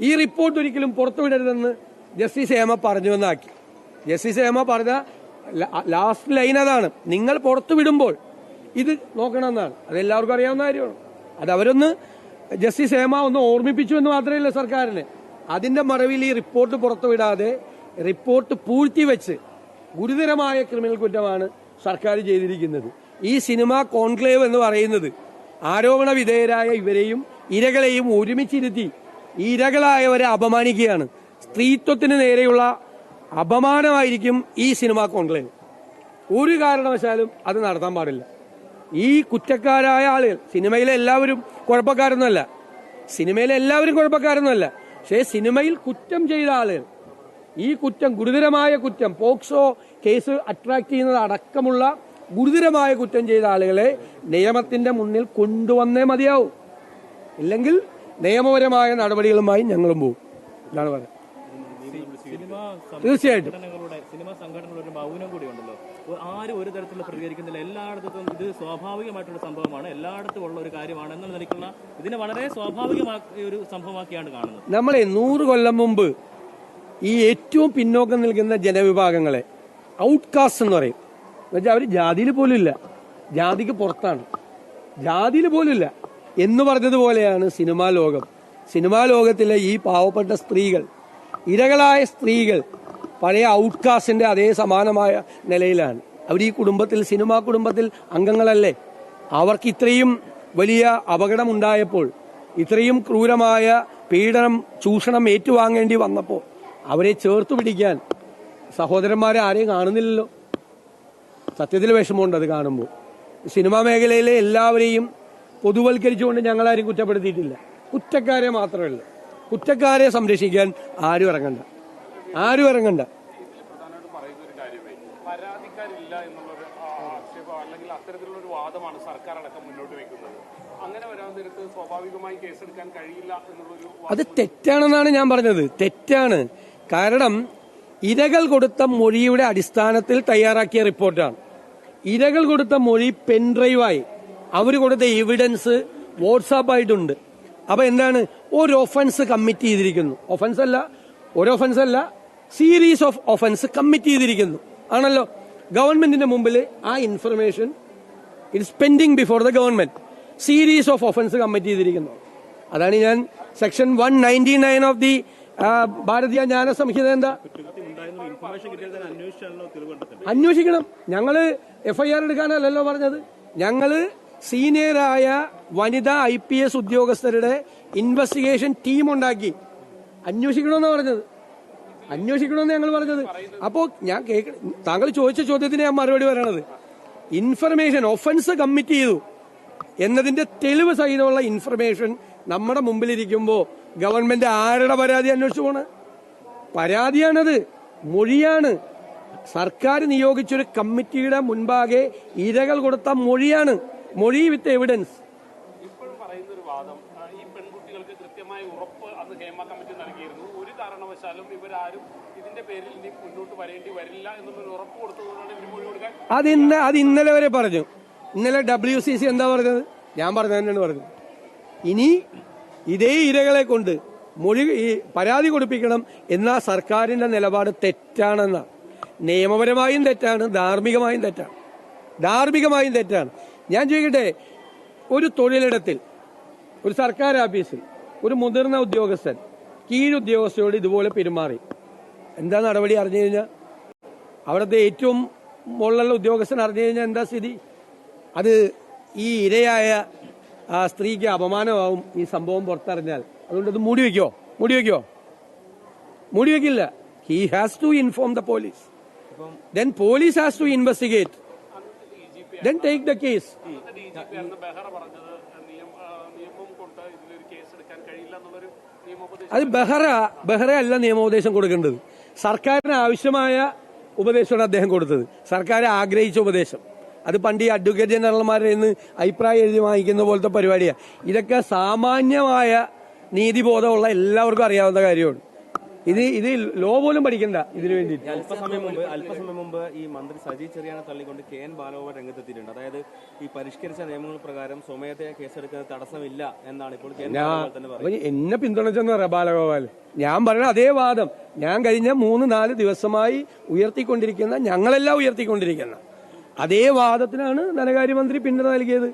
ഈ റിപ്പോർട്ട് ഒരിക്കലും പുറത്തുവിടരുതെന്ന് ജസ്റ്റിസ് ഹേമ പറഞ്ഞുവെന്നാക്കി ജസ്റ്റിസ് ഹേമ പറഞ്ഞ ലാസ്റ്റ് ലൈൻ അതാണ്. നിങ്ങൾ പുറത്തുവിടുമ്പോൾ ഇത് നോക്കണമെന്നാണ്. അത് എല്ലാവർക്കും അറിയാവുന്ന കാര്യമാണ്. അത് അവരൊന്ന് ജസ്റ്റിസ് ഹേമ ഒന്ന് ഓർമ്മിപ്പിച്ചു എന്ന് മാത്രമേ ഉള്ളൂ സർക്കാരിന്. അതിന്റെ മറവിൽ ഈ റിപ്പോർട്ട് പുറത്തുവിടാതെ റിപ്പോർട്ട് പൂഴ്ത്തിവെച്ച് ഗുരുതരമായ ക്രിമിനൽ കുറ്റമാണ് സർക്കാർ ചെയ്തിരിക്കുന്നത്. ഈ സിനിമ കോൺക്ലേവ് എന്ന് പറയുന്നത് ആരോപണ വിധേയരായ ഇവരെയും ഇരകളെയും ഒരുമിച്ചിരുത്തി ഇരകളായവരെ അപമാനിക്കുകയാണ്. സ്ത്രീത്വത്തിന് നേരെയുള്ള അപമാനമായിരിക്കും ഈ സിനിമ കോൺക്ലേവ്. ഒരു കാരണവശാലും അത് നടത്താൻ പാടില്ല. ഈ കുറ്റക്കാരായ ആളുകൾ സിനിമയിലെ എല്ലാവരും കുഴപ്പക്കാരൊന്നുമല്ല. സിനിമയിലെ എല്ലാവരും കുഴപ്പക്കാരൊന്നുമല്ല. പക്ഷേ സിനിമയിൽ കുറ്റം ചെയ്ത ആളുകൾ ഈ കുറ്റം ഗുരുതരമായ കുറ്റം പോക്സോ കേസ് അട്രാക്ട് ചെയ്യുന്നത് അടക്കമുള്ള ഗുരുതരമായ കുറ്റം ചെയ്ത ആളുകളെ നിയമത്തിന്റെ മുന്നിൽ കൊണ്ടുവന്നേ മതിയാവും. ഇല്ലെങ്കിൽ നിയമപരമായ നടപടികളുമായി ഞങ്ങളും പോകും എന്നാണ് പറയുന്നത്. തീർച്ചയായിട്ടും. സിനിമ സംഘടനകളുടെ ഒരു മൗനം കൂടിയുണ്ടല്ലോ. ആരും ഒരു തരത്തിലുള്ള പ്രതികരിക്കുന്നില്ല. എല്ലായിടത്തും ഇത് സ്വാഭാവികമായിട്ടുള്ള സംഭവമാണ്. എല്ലായിടത്തും ഉള്ള ഒരു കാര്യമാണ് എന്നുള്ള നിലയ്ക്കുള്ള ഇതിനെ വളരെ സ്വാഭാവികമായ ഒരു സംഭവമാക്കിയാണ് കാണുന്നത്. നമ്മളെ നൂറ് കൊല്ലം മുമ്പ് ഈ ഏറ്റവും പിന്നോക്കം നിൽക്കുന്ന ജനവിഭാഗങ്ങളെ ഔട്ട്കാസ്റ്റ് എന്ന് പറയും. എന്നുവെച്ചാൽ അവർ ജാതിയിൽ പോലും ഇല്ല. ജാതിക്ക് പുറത്താണ്. ജാതിയിൽ പോലും ഇല്ല. എന്ന് പറഞ്ഞതുപോലെയാണ് സിനിമാ ലോകം. സിനിമാ ലോകത്തിലെ ഈ പാവപ്പെട്ട സ്ത്രീകൾ ഇരകളായ സ്ത്രീകൾ പഴയ ഔട്ട്കാസ്റ്റിന്റെ അതേ സമാനമായ നിലയിലാണ്. അവർ ഈ കുടുംബത്തിൽ സിനിമാ കുടുംബത്തിൽ അംഗങ്ങളല്ലേ? അവർക്ക് ഇത്രയും വലിയ അപകടമുണ്ടായപ്പോൾ ഇത്രയും ക്രൂരമായ പീഡനം ചൂഷണം ഏറ്റുവാങ്ങേണ്ടി വന്നപ്പോൾ അവരെ ചേർത്ത് പിടിക്കാൻ സഹോദരന്മാരെ ആരെയും കാണുന്നില്ലല്ലോ. സത്യത്തിൽ വിഷമമുണ്ട് അത് കാണുമ്പോൾ. സിനിമാ മേഖലയിലെ എല്ലാവരെയും പൊതുവൽക്കരിച്ചുകൊണ്ട് ഞങ്ങളാരും കുറ്റപ്പെടുത്തിയിട്ടില്ല. കുറ്റക്കാരെ മാത്രമേ ഉള്ളൂ. കുറ്റക്കാരെ സംരക്ഷിക്കാൻ ആരും ഇറങ്ങണ്ട. ആരും ഇറങ്ങണ്ട. പരാതിക്കാരില്ല എന്നുള്ളൊരു ആക്ഷേപം അല്ലെങ്കിൽ അത്തരത്തിലുള്ള ഒരു വാദമാണ് സർക്കാർ അടക്കം മുന്നോട്ട് വെക്കുന്നത്. അങ്ങനെ വരാൻ നേരത്ത് സ്വാഭാവികമായി കേസെടുക്കാൻ കഴിയില്ല എന്നുള്ളൊരു അത് തെറ്റാണെന്നാണ് ഞാൻ പറഞ്ഞത്. തെറ്റാണ്. കാരണം ഇരകൾ കൊടുത്ത മൊഴിയുടെ അടിസ്ഥാനത്തിൽ തയ്യാറാക്കിയ റിപ്പോർട്ടാണ്. ഇരകൾ കൊടുത്ത മൊഴി പെൻഡ്രൈവായി അവർ കൊടുത്ത എവിഡൻസ് വാട്സാപ്പ് ആയിട്ടുണ്ട്. അപ്പൊ എന്താണ്? ഒരു ഒഫൻസ് കമ്മിറ്റ് ചെയ്തിരിക്കുന്നു. ഒഫൻസ് അല്ല ഒരു ഒഫൻസ് അല്ല സീരീസ് ഓഫ് ഒഫൻസ് കമ്മിറ്റ് ചെയ്തിരിക്കുന്നു. ആണല്ലോ? ഗവൺമെന്റിന്റെ മുമ്പിൽ ആ information it's pending before the government series of offence commit ചെയ്തിരിക്കുന്നു. അതാണ് ഞാൻ section one ninety nine of the Bharatiya Nyaya Sanhita എന്താ? അന്വേഷിക്കണം. ഞങ്ങൾ എഫ്ഐആർ എടുക്കാനല്ലല്ലോ പറഞ്ഞത്. ഞങ്ങൾ സീനിയറായ വനിതാ ഐ പി എസ് ഉദ്യോഗസ്ഥരുടെ ഇൻവെസ്റ്റിഗേഷൻ ടീം ഉണ്ടാക്കി. അന്വേഷിക്കണമെന്നാണ് പറഞ്ഞത്. അന്വേഷിക്കണമെന്ന് ഞങ്ങൾ പറഞ്ഞത്. അപ്പോൾ ഞാൻ കേൾക്ക താങ്കൾ ചോദിച്ച ചോദ്യത്തിന് ഞാൻ മറുപടി പറയണത്. ഇൻഫർമേഷൻ ഒഫൻസ് കമ്മിറ്റ് ചെയ്തു. എന്നതിന്റെ തെളിവ് സഹിതമുള്ള ഇൻഫർമേഷൻ നമ്മുടെ മുമ്പിലിരിക്കുമ്പോൾ ഗവൺമെന്റ് ആരുടെ പരാതി അന്വേഷിച്ചു പോണ്? പരാതിയാണത്. മൊഴിയാണ്. സർക്കാർ നിയോഗിച്ചൊരു കമ്മിറ്റിയുടെ മുൻപാകെ ഇരകൾ കൊടുത്ത മൊഴിയാണ്. മൊഴി വിത്ത് എവിഡൻസ് അത് ഇന്ന അത് ഇന്നലെ വരെ പറഞ്ഞു. ഇന്നലെ ഡബ്ല്യു സി സി എന്താ പറഞ്ഞത്? ഞാൻ പറഞ്ഞത് തന്നെയാണ് പറഞ്ഞത്. ഇനി ഇതേ ഇരകളെ കൊണ്ട് മൊഴി ഈ പരാതി കൊടുപ്പിക്കണം എന്നാ സർക്കാരിന്റെ നിലപാട് തെറ്റാണെന്ന. നിയമപരമായും തെറ്റാണ് ധാർമ്മികമായും തെറ്റാണ്. ധാർമ്മികമായും തെറ്റാണ്. ഞാൻ ചോദിക്കട്ടെ ഒരു തൊഴിലിടത്തിൽ ഒരു സർക്കാർ ഓഫീസിൽ ഒരു മുതിർന്ന ഉദ്യോഗസ്ഥൻ കീഴുദ്യോഗസ്ഥയോട് ഇതുപോലെ പെരുമാറി. എന്താ നടപടി അറിഞ്ഞു കഴിഞ്ഞാൽ അവിടുത്തെ ഏറ്റവും മുകളിലുള്ള ഉദ്യോഗസ്ഥൻ അറിഞ്ഞു കഴിഞ്ഞാൽ എന്താ സ്ഥിതി? അത് ഈ ഇരയായ ആ സ്ത്രീക്ക് അപമാനമാവും ഈ സംഭവം പുറത്തറിഞ്ഞാൽ. അതുകൊണ്ട് അത് മൂടി വയ്ക്കോ മൂടി വയ്ക്കോ മൂടി വയ്ക്കില്ല he has to inform the police then police has to investigate then take the case അത് ബെഹ്റ ബെഹ്റ അല്ല നിയമോപദേശം കൊടുക്കേണ്ടത്. സർക്കാരിന് ആവശ്യമായ ഉപദേശമാണ് അദ്ദേഹം കൊടുത്തത്. സർക്കാർ ആഗ്രഹിച്ച ഉപദേശം. അത് പണ്ട് ഈ അഡ്വക്കേറ്റ് ജനറൽമാരുടെ നിന്ന് അഭിപ്രായം എഴുതി വാങ്ങിക്കുന്ന പോലത്തെ പരിപാടിയാണ് ഇതൊക്കെ സാമാന്യമായ നീതിബോധമുള്ള എല്ലാവർക്കും അറിയാവുന്ന കാര്യമാണ്. ഇത് ഇത് ലോ പോലും പഠിക്കണ്ട ഇതിനു വേണ്ടി അല്പസമയം മുമ്പ് അല്പസമയം മുമ്പ് ഈ മന്ത്രി സജി ചെറിയാനെ തള്ളിക്കൊണ്ട് കെ എൻ ബാലഗോപാൽ രംഗത്തെത്തിയിട്ടുണ്ട്. അതായത് ഈ പരിഷ്കരിച്ച നിയമങ്ങൾ പ്രകാരം സ്വമേധയ കേസെടുക്കുന്നത് തടസ്സമില്ല എന്നാണ് ഇപ്പോൾ എന്നെ പിന്തുണച്ചെന്ന് പറയാം ബാലഗോപാൽ. ഞാൻ പറയണ അതേ വാദം. ഞാൻ കഴിഞ്ഞ മൂന്ന് നാല് ദിവസമായി ഉയർത്തിക്കൊണ്ടിരിക്കുന്ന ഞങ്ങളെല്ലാം ഉയർത്തിക്കൊണ്ടിരിക്കുന്ന അതേ വാദത്തിനാണ് ധനകാര്യമന്ത്രി പിന്തുണ നൽകിയത്.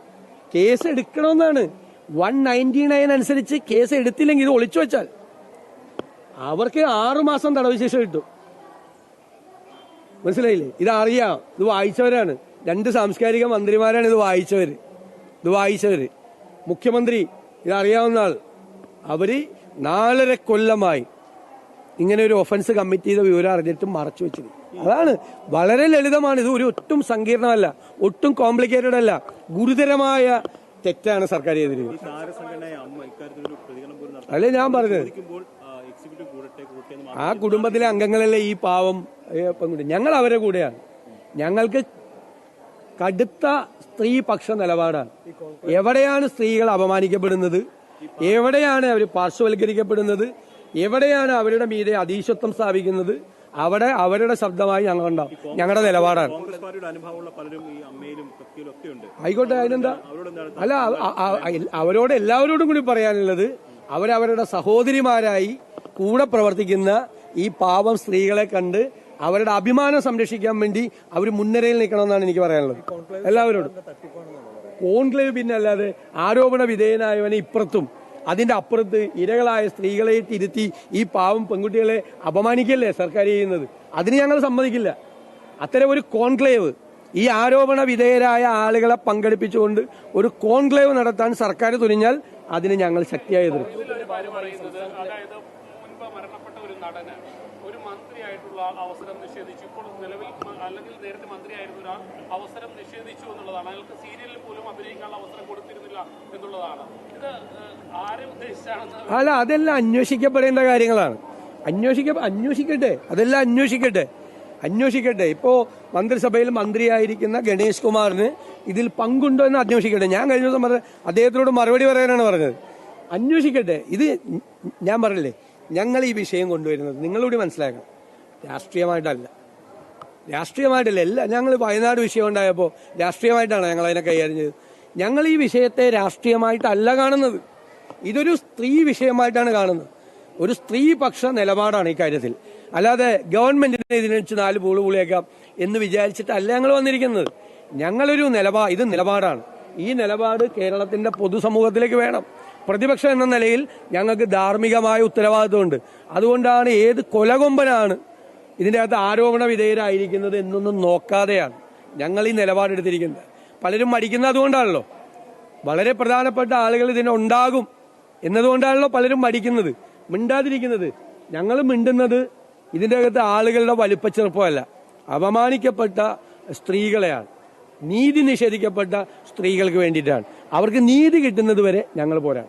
കേസ് എടുക്കണമെന്നാണ് വൺ നയന്റി നയൻ അനുസരിച്ച് കേസ് എടുത്തില്ലെങ്കിൽ ഇത് ഒളിച്ചു വെച്ചാൽ അവർക്ക് ആറുമാസം തടവ് ശിക്ഷ കിട്ടും. മനസ്സിലായില്ലേ? ഇത് അറിയാം ഇത് വായിച്ചവരാണ്. രണ്ട് സാംസ്കാരിക മന്ത്രിമാരാണ് ഇത് വായിച്ചവര്. ഇത് വായിച്ചവര്. മുഖ്യമന്ത്രി ഇതറിയാവുന്ന ആൾ. അവർ നാലര കൊല്ലമായി ഇങ്ങനെ ഒരു ഒഫൻസ് കമ്മിറ്റ് ചെയ്ത വിവരം അറിഞ്ഞിട്ടും മറച്ചു വെച്ചത് അതാണ്. വളരെ ലളിതമാണ്. ഇത് ഒരു ഒട്ടും സങ്കീർണമല്ല. ഒട്ടും കോംപ്ലിക്കേറ്റഡ് അല്ല. ഗുരുതരമായ തെറ്റാണ് സർക്കാർ ചെയ്തിരിക്കുന്നത്. അല്ലേ ഞാൻ പറഞ്ഞത്? ആ കുടുംബത്തിലെ അംഗങ്ങളല്ലേ ഈ പാവം പെൺകുട്ടി. ഞങ്ങൾ അവരെ കൂടെയാണ്. ഞങ്ങൾക്ക് കടുത്ത സ്ത്രീപക്ഷ നിലപാടാണ്. എവിടെയാണ് സ്ത്രീകൾ അപമാനിക്കപ്പെടുന്നത്? എവിടെയാണ് അവർ പാർശ്വവൽക്കരിക്കപ്പെടുന്നത്? എവിടെയാണ് അവരുടെ മീതെ അതീശത്വം സ്ഥാപിക്കുന്നത്? അവിടെ അവരുടെ ശബ്ദമായി ഞങ്ങളുണ്ടാവും ഞങ്ങളുടെ നിലപാടാണ്. ആയിക്കോട്ടെ അതിനെന്താ? അല്ല അവരോട് എല്ലാവരോടും കൂടി പറയാനുള്ളത് അവരവരുടെ സഹോദരിമാരായി കൂടെ പ്രവർത്തിക്കുന്ന ഈ പാവം സ്ത്രീകളെ കണ്ട് അവരുടെ അഭിമാനം സംരക്ഷിക്കാൻ വേണ്ടി അവർ മുൻനിരയിൽ നിൽക്കണമെന്നാണ് എനിക്ക് പറയാനുള്ളത്. എല്ലാവരോടും. കോൺക്ലേവ് പിന്നെ അല്ലാതെ ആരോപണ വിധേയനായവനെ ഇപ്പുറത്തും അതിന്റെ അപ്പുറത്ത് ഇരകളായ സ്ത്രീകളെ ഇരുത്തി ഈ പാവം പെൺകുട്ടികളെ അപമാനിക്കല്ലേ സർക്കാർ ചെയ്യുന്നത്? അതിന് ഞങ്ങൾ സമ്മതിക്കില്ല. അത്തരം ഒരു കോൺക്ലേവ് ഈ ആരോപണ വിധേയരായ ആളുകളെ പങ്കെടുപ്പിച്ചുകൊണ്ട് ഒരു കോൺക്ലേവ് നടത്താൻ സർക്കാർ തുനിഞ്ഞാൽ അതിന് ഞങ്ങൾ ശക്തിയായി എതിർക്കും ഇതിലൊരു കാര്യം പറയുന്നത് അതായത് മുൻപ് മരണപ്പെട്ട ഒരു നടന് ഒരു മന്ത്രിയായിട്ടുള്ള അവസരം നിഷേധിച്ചു. ഇപ്പോൾ നിലവിൽ അല്ലെങ്കിൽ നേരത്തെ മന്ത്രിയായിരുന്ന ഒരാൾ അവസരം നിഷേധിച്ചു എന്നുള്ളതാണ്. അയാൾക്ക് സീരിയലിൽ പോലും അഭിനയിക്കാനുള്ള അവസരം കൊടുത്തിരുന്നില്ല എന്നുള്ളതാണ്. ഇത് ആരെ ഉദ്ദേശിച്ചാണെന്ന് അല്ല അതെല്ലാം അന്വേഷിക്കപ്പെടേണ്ട കാര്യങ്ങളാണ്. അന്വേഷിക്ക അന്വേഷിക്കട്ടെ. അതെല്ലാം അന്വേഷിക്കട്ടെ. അന്വേഷിക്കട്ടെ. ഇപ്പോൾ മന്ത്രിസഭയിൽ മന്ത്രിയായിരിക്കുന്ന ഗണേഷ് കുമാറിന് ഇതിൽ പങ്കുണ്ടോ എന്ന് അന്വേഷിക്കട്ടെ. ഞാൻ കഴിഞ്ഞ ദിവസം പറഞ്ഞ അദ്ദേഹത്തിനോട് മറുപടി പറയാനാണ് പറഞ്ഞത്. അന്വേഷിക്കട്ടെ. ഇത് ഞാൻ പറഞ്ഞില്ലേ? ഞങ്ങൾ ഈ വിഷയം കൊണ്ടുവരുന്നത് നിങ്ങളൂടി മനസ്സിലാക്കണം. രാഷ്ട്രീയമായിട്ടല്ല. രാഷ്ട്രീയമായിട്ടല്ല എല്ലാ ഞങ്ങൾ വയനാട് വിഷയം ഉണ്ടായപ്പോൾ രാഷ്ട്രീയമായിട്ടാണ് ഞങ്ങൾ അതിനെ കൈകാര്യം ചെയ്തത്? ഞങ്ങൾ ഈ വിഷയത്തെ രാഷ്ട്രീയമായിട്ടല്ല കാണുന്നത്. ഇതൊരു സ്ത്രീ വിഷയമായിട്ടാണ് കാണുന്നത്. ഒരു സ്ത്രീ പക്ഷ നിലപാടാണ് ഈ കാര്യത്തിൽ. അല്ലാതെ ഗവൺമെന്റിനെ ഇതിനെ വെച്ച് നാല് പൂൾ പൂളിയേക്കാം എന്ന് വിചാരിച്ചിട്ടല്ല ഞങ്ങൾ വന്നിരിക്കുന്നത്. ഞങ്ങളൊരു നിലപാട് ഇത് നിലപാടാണ്. ഈ നിലപാട് കേരളത്തിന്റെ പൊതുസമൂഹത്തിലേക്ക് വേണം. പ്രതിപക്ഷം എന്ന നിലയിൽ ഞങ്ങൾക്ക് ധാർമ്മികമായ ഉത്തരവാദിത്വമുണ്ട്. അതുകൊണ്ടാണ് ഏത് കൊലകൊമ്പനാണ് ഇതിന്റെ അകത്ത് ആരോപണ വിധേയരായിരിക്കുന്നത് എന്നൊന്നും നോക്കാതെയാണ് ഞങ്ങൾ ഈ നിലപാടെടുത്തിരിക്കുന്നത്. പലരും മടിക്കുന്ന അതുകൊണ്ടാണല്ലോ. വളരെ പ്രധാനപ്പെട്ട ആളുകൾ ഇതിനുണ്ടാകും എന്നതുകൊണ്ടാണല്ലോ പലരും മടിക്കുന്നത്. മിണ്ടാതിരിക്കുന്നത്. ഞങ്ങൾ മിണ്ടുന്നത് ഇതിന്റെ അകത്ത് ആളുകളുടെ വലുപ്പച്ചെറുപ്പമല്ല അപമാനിക്കപ്പെട്ട സ്ത്രീകളെയാണ്. നീതി നിഷേധിക്കപ്പെട്ട സ്ത്രീകൾക്ക് വേണ്ടിയിട്ടാണ്. അവർക്ക് നീതി കിട്ടുന്നത് വരെ ഞങ്ങൾ പോരാ